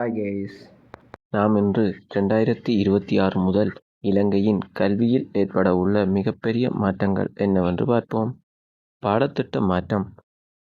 Hi guys நாம் இன்று ரெண்டாயிரத்தி இருபத்தி ஆறு முதல் இலங்கையின் கல்வியில் ஏற்பட உள்ள மிகப்பெரிய மாற்றங்கள் என்னவென்று பார்ப்போம். பாடத்திட்ட மாற்றம்.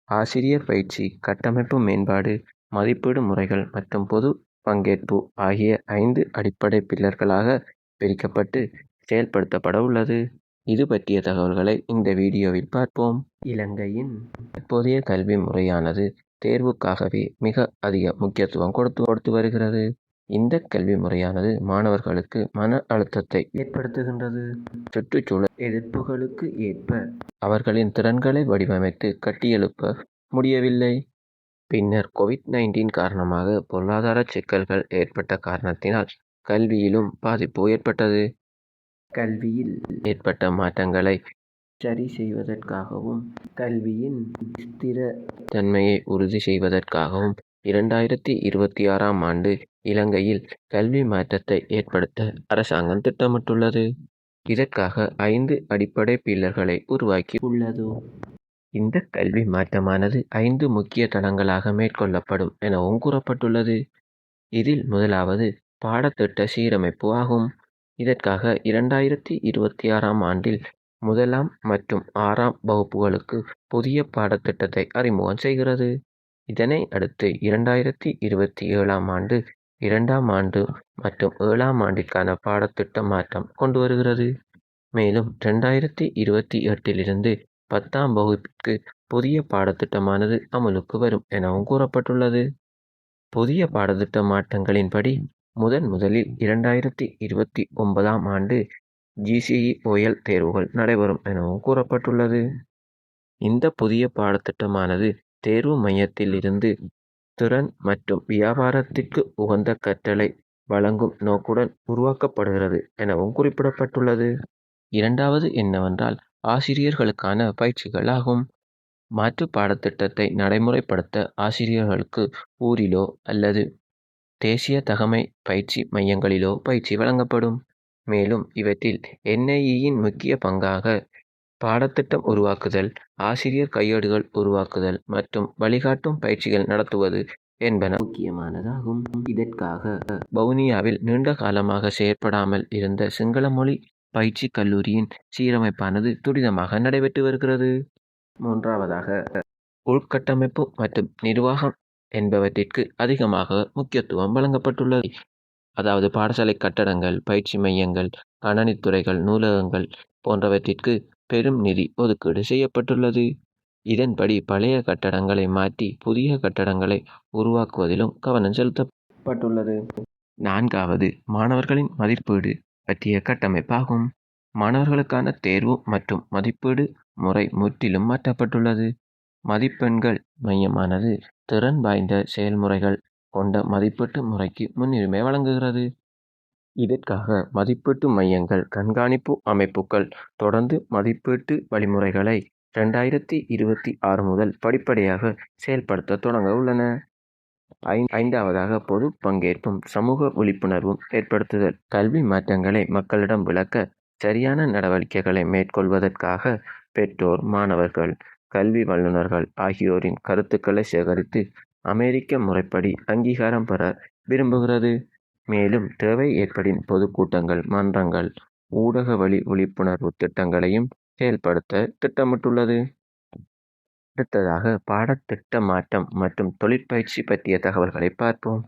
ஆசிரியர் பயிற்சி கட்டமைப்பு மேம்பாடு மதிப்பீடு முறைகள் மற்றும் பொது பங்கேற்பு ஆகிய ஐந்து அடிப்படை பில்லர்களாக பிரிக்கப்பட்டு செயல்படுத்தப்பட உள்ளது. இது பற்றிய தகவல்களை இந்த வீடியோவில் பார்ப்போம். இலங்கையின் தற்போதைய கல்வி முறையானது தேர்வுக்காகவே மிக அதிக முக்கியத்துவம் கொடுத்து கொடுத்து வருகிறது. இந்த கல்வி முறையானது மாணவர்களுக்கு மன அழுத்தத்தை ஏற்படுத்துகின்றது. சுற்றுச்சூழல் எதிர்ப்புகளுக்கு ஏற்ப அவர்களின் திறன்களை வடிவமைத்து கட்டியெழுப்ப முடியவில்லை. பின்னர் கோவிட் நைன்டீன் காரணமாக பொருளாதார சிக்கல்கள் ஏற்பட்ட காரணத்தினால் கல்வியிலும் பாதிப்பு ஏற்பட்டது. கல்வியில் ஏற்பட்ட மாற்றங்களை சரி செய்வதற்காகவும் கல்வியின் ஸ்திர தன்மையை உறுதி செய்வதற்காகவும் இரண்டாயிரத்தி இருபத்தி ஆறாம் ஆண்டு இலங்கையில் கல்வி மாற்றத்தை ஏற்படுத்த அரசாங்கம் திட்டமிட்டுள்ளது. இதற்காக ஐந்து அடிப்படை பில்லர்களை உருவாக்கி உள்ளது. இந்த கல்வி மாற்றமானது ஐந்து முக்கிய தளங்களாக மேற்கொள்ளப்படும் எனவும் கூறப்பட்டுள்ளது. இதில் முதலாவது பாடத்திட்ட சீரமைப்பு ஆகும். இதற்காக இரண்டாயிரத்தி இருபத்தி ஆறாம் ஆண்டில் முதலாம் மற்றும் ஆறாம் வகுப்புகளுக்கு புதிய பாடத்திட்டத்தை அறிமுகம் செய்கிறது. இதனை அடுத்து இரண்டாயிரத்தி இருபத்தி ஏழாம் ஆண்டு இரண்டாம் ஆண்டு மற்றும் ஏழாம் ஆண்டிற்கான பாடத்திட்ட மாற்றம் கொண்டு வருகிறது. மேலும் ரெண்டாயிரத்தி இருபத்தி எட்டிலிருந்து பத்தாம் வகுப்பிற்கு புதிய பாடத்திட்டமானது அமலுக்கு வரும் எனவும் கூறப்பட்டுள்ளது. புதிய பாடத்திட்ட மாற்றங்களின்படி முதன் முதலில் இரண்டாயிரத்தி இருபத்தி ஒன்பதாம் ஆண்டு ஜிசிஇ ஓஎல் தேர்வுகள் நடைபெறும் எனவும் கூறப்பட்டுள்ளது. இந்த புதிய பாடத்திட்டமானது தேர்வு மையத்தில் இருந்து திறன் மற்றும் வியாபாரத்திற்கு உகந்த கற்றலை வழங்கும் நோக்குடன் உருவாக்கப்படுகிறது எனவும் குறிப்பிடப்பட்டுள்ளது. இரண்டாவது என்னவென்றால் ஆசிரியர்களுக்கான பயிற்சிகள் ஆகும் மாற்று பாடத்திட்டத்தை நடைமுறைப்படுத்த ஆசிரியர்களுக்கு ஊரிலோ அல்லது தேசிய தகமை பயிற்சி மையங்களிலோ பயிற்சி வழங்கப்படும். மேலும் இவற்றில் என்ஐஇயின் முக்கிய பங்காக பாடத்திட்டம் உருவாக்குதல் ஆசிரியர் கையேடுகள் உருவாக்குதல் மற்றும் வழிகாட்டும் பயிற்சிகள் நடத்துவது என்பன முக்கியமானதாகும். இதற்காக வவுனியாவில் நீண்ட காலமாக செயற்படாமல் இருந்த சிங்கள மொழி பயிற்சி கல்லூரியின் சீரமைப்பானது துரிதமாக நடைபெற்று வருகிறது. மூன்றாவதாக உள்கட்டமைப்பு மற்றும் நிர்வாகம் என்பவற்றிற்கு அதிகமாக முக்கியத்துவம் வழங்கப்பட்டுள்ளது. அதாவது பாடசாலை கட்டடங்கள் பயிற்சி மையங்கள் கணனித்துறைகள் நூலகங்கள் போன்றவற்றிற்கு பெரும் நிதி ஒதுக்கீடு செய்யப்பட்டுள்ளது. இதன்படி பழைய கட்டடங்களை மாற்றி புதிய கட்டடங்களை உருவாக்குவதிலும் கவனம் செலுத்தப்பட்டுள்ளது. நான்காவது மாணவர்களின் மதிப்பீடு பற்றிய கட்டமைப்பாகும். மாணவர்களுக்கான தேர்வு மற்றும் மதிப்பீடு முறை முற்றிலும் மாற்றப்பட்டுள்ளது. மதிப்பெண்கள் மையமானது திறன் வாய்ந்த செயல்முறைகள் கொண்ட மதிப்பீட்டு முறைக்கு முன்னுரிமை வழங்குகிறது. இதற்காக மதிப்பீட்டு மையங்கள் கண்காணிப்பு அமைப்புகள் தொடர்ந்து மதிப்பீட்டு வழிமுறைகளை ரெண்டாயிரத்தி இருபத்தி ஆறு முதல் படிப்படியாக செயல்படுத்த தொடங்க உள்ளன. ஐந்தாவதாக பொது பங்கேற்பும் சமூக விழிப்புணர்வும் ஏற்படுத்துதல். கல்வி மாற்றங்களை மக்களிடம் விளக்க சரியான நடவடிக்கைகளை மேற்கொள்வதற்காக பெற்றோர் மாணவர்கள் கல்வி வல்லுநர்கள் ஆகியோரின் கருத்துக்களை சேகரித்து அமெரிக்க முறைப்படி அங்கீகாரம் பெற விரும்புகிறது. மேலும் தேவை ஏற்படின் பொதுக்கூட்டங்கள் மன்றங்கள் ஊடக வழி விழிப்புணர்வு திட்டங்களையும் செயல்படுத்த திட்டமிட்டுள்ளது. அடுத்ததாக பாடத்திட்ட மாற்றம் மற்றும் தொழிற்பயிற்சி பற்றிய தகவல்களை பார்ப்போம்.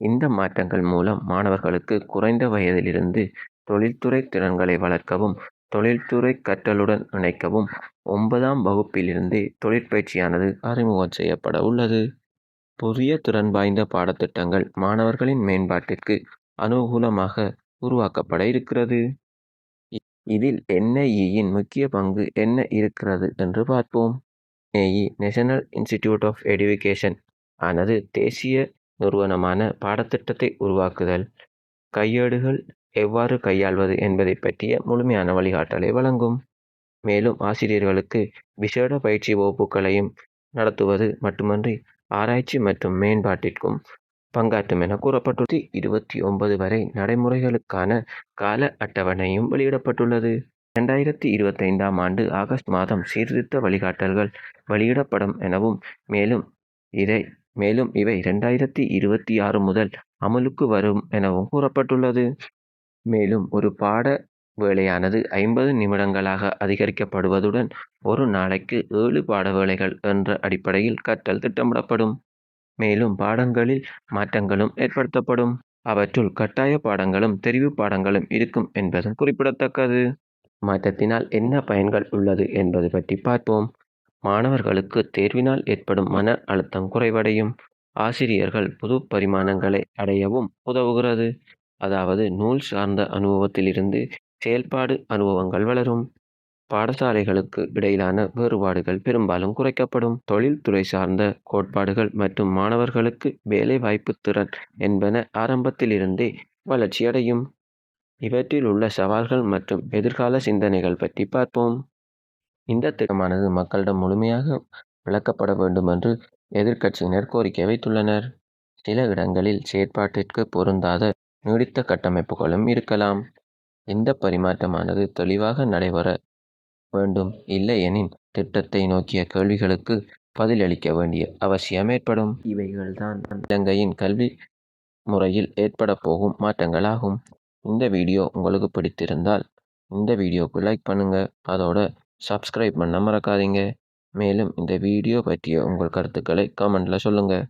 இந்த மாற்றங்கள் மூலம் மாணவர்களுக்கு குறைந்த வயதிலிருந்து தொழில்துறை திறன்களை வளர்க்கவும் தொழில்துறை கற்றலுடன் இணைக்கவும் ஒன்பதாம் வகுப்பிலிருந்தே தொழிற்பயிற்சியானது அறிமுகம் செய்யப்பட உள்ளது. புதிய திறன் வாய்ந்த பாடத்திட்டங்கள் மாணவர்களின் மேம்பாட்டிற்கு அனுகூலமாக உருவாக்கப்பட இருக்கிறது. இதில் என்ஐஇயின் முக்கிய பங்கு என்ன இருக்கிறது என்று பார்ப்போம். NIE national institute of education ஆனது தேசிய நிறுவனமான பாடத்திட்டத்தை உருவாக்குதல். கையேடுகள் எவ்வாறு கையாள்வது என்பதை பற்றிய முழுமையான வழிகாட்டலை வழங்கும். மேலும் ஆசிரியர்களுக்கு விசேட பயிற்சி வகுப்புகளையும் நடத்துவது மட்டுமன்றி ஆராய்ச்சி மற்றும் மேம்பாட்டிற்கும் பங்காற்றும் என கூறப்பட்டுள்ளது. இருபத்தி ஒன்பது வரை நடைமுறைகளுக்கான கால அட்டவணையும் வெளியிடப்பட்டுள்ளது. இரண்டாயிரத்தி இருபத்தைந்தாம் ஆண்டு ஆகஸ்ட் மாதம் சீர்திருத்த வழிகாட்டல்கள் வெளியிடப்படும் எனவும் மேலும் இதை மேலும் இவை இரண்டாயிரத்தி இருபத்தி ஆறு முதல் அமலுக்கு வரும் எனவும் கூறப்பட்டுள்ளது. மேலும் ஒரு பாட வேலையானது ஐம்பது நிமிடங்களாக அதிகரிக்கப்படுவதுடன் ஒரு நாளைக்கு ஏழு பாட வேலைகள் என்ற அடிப்படையில் கற்றல் திட்டமிடப்படும். மேலும் பாடங்களில் மாற்றங்களும் ஏற்படுத்தப்படும். அவற்றுள் கட்டாய பாடங்களும் தெரிவு பாடங்களும் இருக்கும் என்பதும் குறிப்பிடத்தக்கது. மாற்றத்தினால் என்ன பயன்கள் உள்ளது என்பது பற்றி பார்ப்போம். மாணவர்களுக்கு தேர்வினால் ஏற்படும் மன அழுத்தம் குறைவடையும். ஆசிரியர்கள் புது பரிமாணங்களை அடையவும் உதவுகிறது. அதாவது நூல் சார்ந்த அனுபவத்திலிருந்து செயல்பாடு அனுபவங்கள் வளரும். பாடசாலைகளுக்கு இடையிலான வேறுபாடுகள் பெரும்பாலும் குறைக்கப்படும். தொழில்துறை சார்ந்த கோட்பாடுகள் மற்றும் மாணவர்களுக்கு வேலைவாய்ப்பு திறன் என்பன ஆரம்பத்திலிருந்தே வளர்ச்சியடையும். இவற்றில் உள்ள சவால்கள் மற்றும் எதிர்கால சிந்தனைகள் பற்றி பார்ப்போம். இந்த திட்டமானது மக்களிடம் முழுமையாக விளக்கப்பட வேண்டும் என்று எதிர்க்கட்சியினர் கோரிக்கை வைத்துள்ளனர். சில இடங்களில் செயற்பாட்டிற்கு பொருந்தாத நீடித்த கட்டமைப்புகளும் இருக்கலாம். இந்த பரிமாற்றமானது தெளிவாக நடைபெற வேண்டும்? இல்லையெனின் திட்டத்தை நோக்கிய கேள்விகளுக்கு பதிலளிக்க வேண்டிய அவசியம் ஏற்படும். இவைகள்தான் இலங்கையின் கல்வி முறையில் ஏற்பட போகும் மாற்றங்களாகும். இந்த வீடியோ உங்களுக்கு பிடித்திருந்தால் இந்த வீடியோவுக்கு லைக் பண்ணுங்க. அதோட சப்ஸ்கிரைப் பண்ண மறக்காதீங்க. மேலும் இந்த வீடியோ பற்றிய உங்கள் கருத்துக்களை கமெண்டில் சொல்லுங்கள்